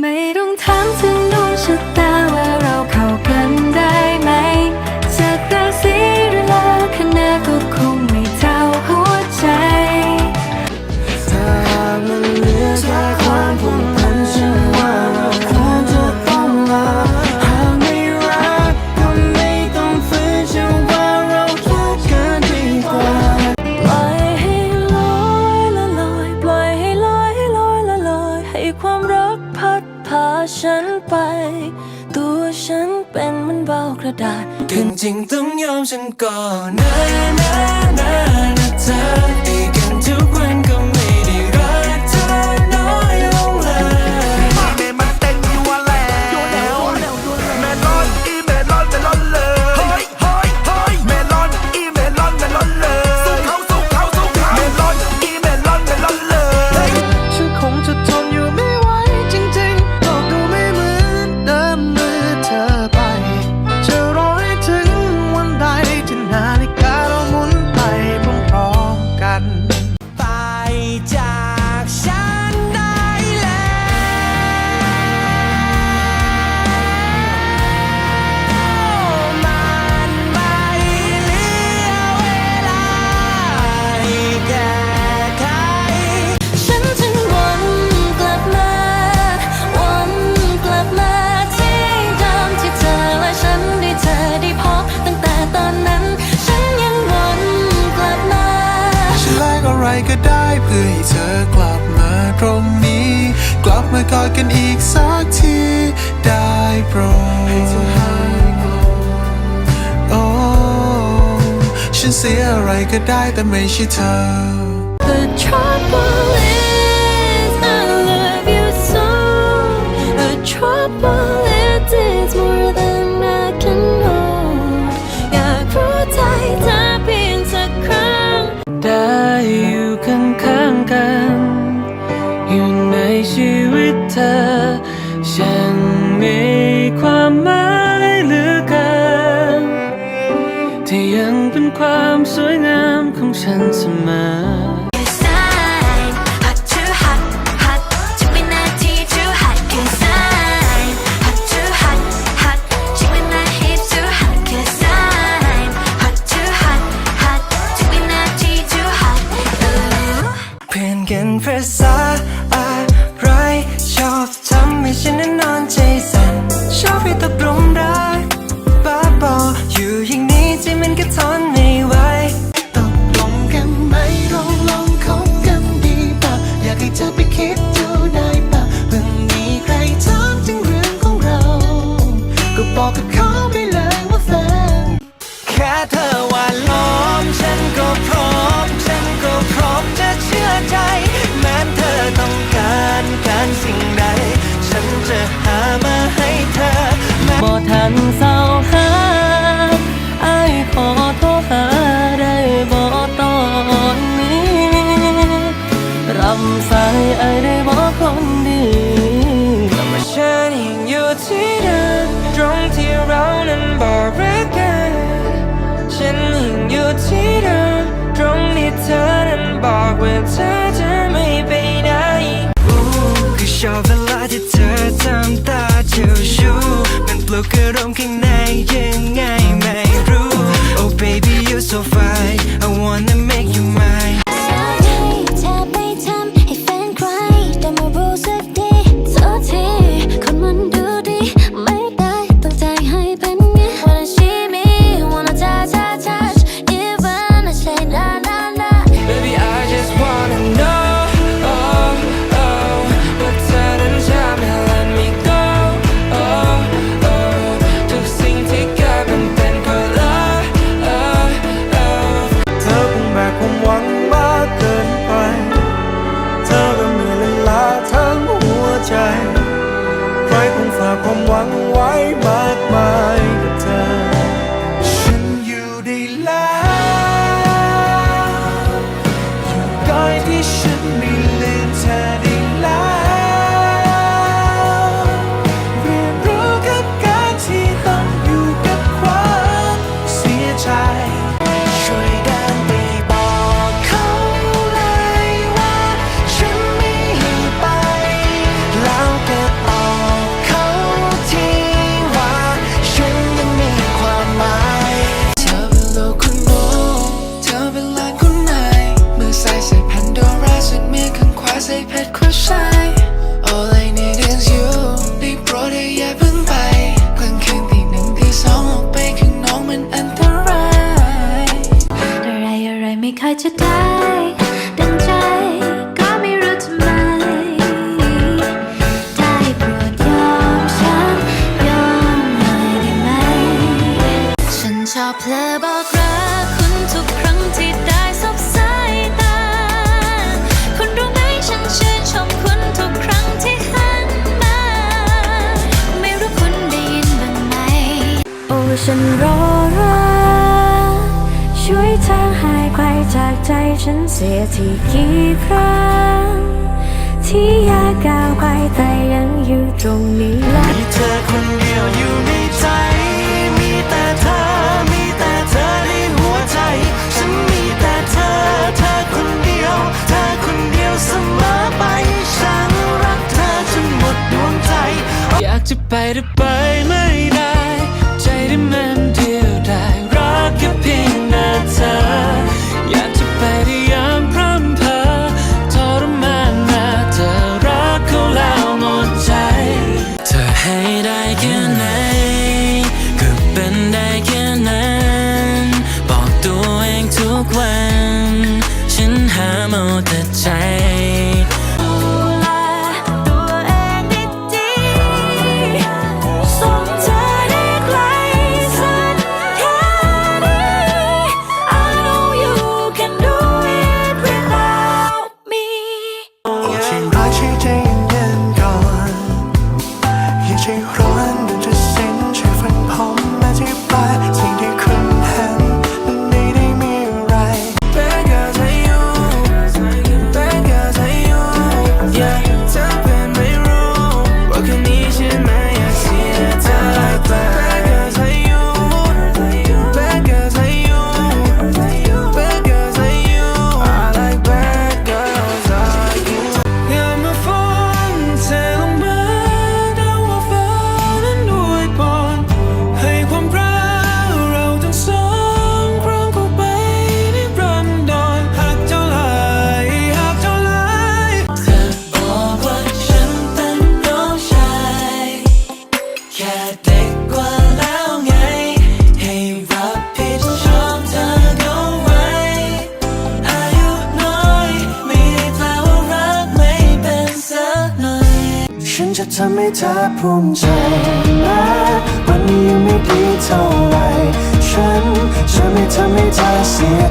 ไม่ต้องถามถึงดวงชะตา จริงต้องยอมฉันก่อนนะนะนะนะเธอ เพื่อให้เธอกลับมาตรงนี้ กลับมากอดกันอีกสักทีได้โปรดโอ้ฉันเสียอะไรก็ได้แต่ไม่ใช่เธอ ตรงที่เรานั้นบอกรักกัน ฉันยังอยู่ที่เดิมตรงที่เธอนั้นบอกว่าเธอจะไม่ไปไหนคือชอบเวลาที่เธอทำตาเจ้าชู้มันปลุกอารมณ์ข้างในยังไง คนรอรักช่วยทางหายไปจากใจฉันเสียที่กี่ครั้ง ที่อยากก้าวไปแต่ยังอยู่ตรงนี้ ทำให้เธอภูมิใจนะวันนี้ยังไม่ดีเท่าไหร่ฉันจะไม่ทำให้เธอเสีย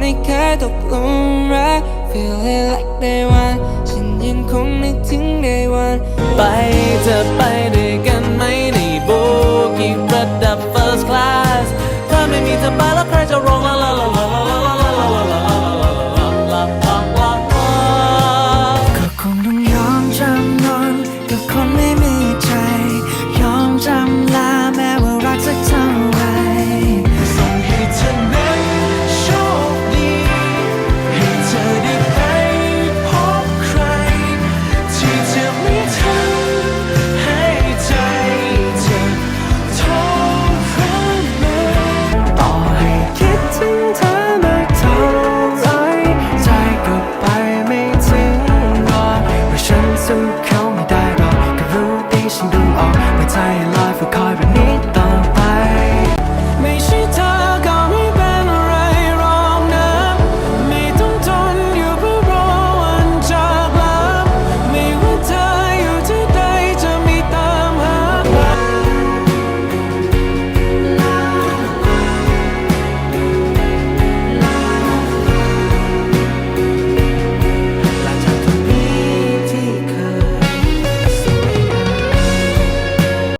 ใม่เคยตกลุมรัก Feel it like day one ฉันยังคงนึกถึง day one ไปจะไปได้กันไหมในโบกี้ประดับ first class ถ้าไม่มีเธอไปแล้วใครจะร้องลาลาลาลาลาลาลาลาลาลาลาลาก็คลต้อลยลมลำลนกัลคลไม่